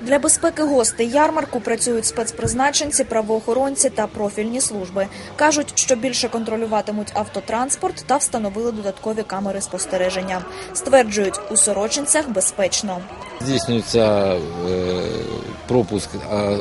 Для безпеки гостей ярмарку працюють спецпризначенці, правоохоронці та профільні служби. кажуть, що більше контролюватимуть автотранспорт та встановили додаткові камери спостереження. Стверджують, у сорочинцях безпечно. Здійснюється е, пропуск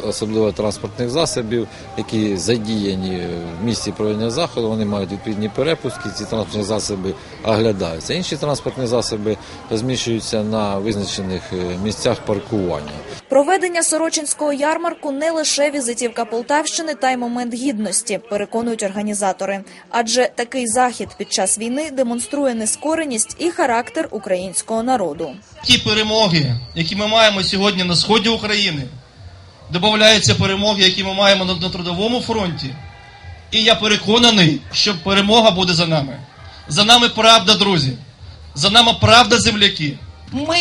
особливо транспортних засобів, які задіяні в місці проведення заходу. Вони мають відповідні перепуски. Ці транспортні засоби оглядаються. Інші транспортні засоби розміщуються на визначених е, місцях паркування. Проведення сорочинського ярмарку не лише візитівка Полтавщини та й момент гідності, переконують організатори. Адже такий захід під час війни демонструє нескореність і характер українського народу. Ті перемоги, які ми маємо сьогодні на сході України, додаються перемоги, які ми маємо на, трудовому фронті. І я переконаний, що перемога буде за нами. За нами правда, друзі. За нами правда, земляки. Ми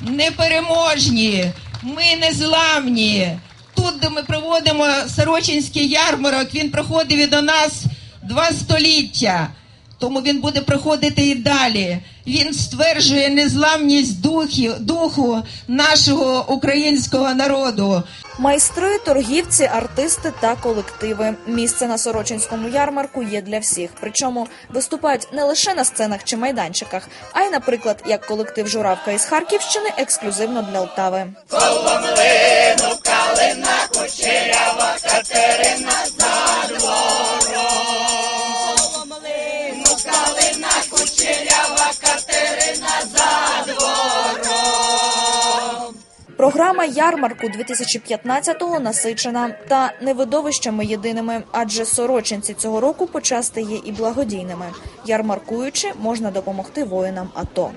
непереможні, ми незламні. Тут, де ми проводимо Сорочинський ярмарок, він проходив і до нас два століття. Тому він буде проходити і далі. Він стверджує незламність духів, духу нашого українського народу. Майстри, торгівці, артисти та колективи. Місце на Сорочинському ярмарку є для всіх. Причому виступають не лише на сценах чи майданчиках, а й, наприклад, як колектив Журавка із Харківщини, ексклюзивно для Лтави. Програма ярмарку 2015-го насичена та не видовищами єдиними, адже сорочинці цього року почасти є і благодійними. Ярмаркуючи, можна допомогти воїнам АТО.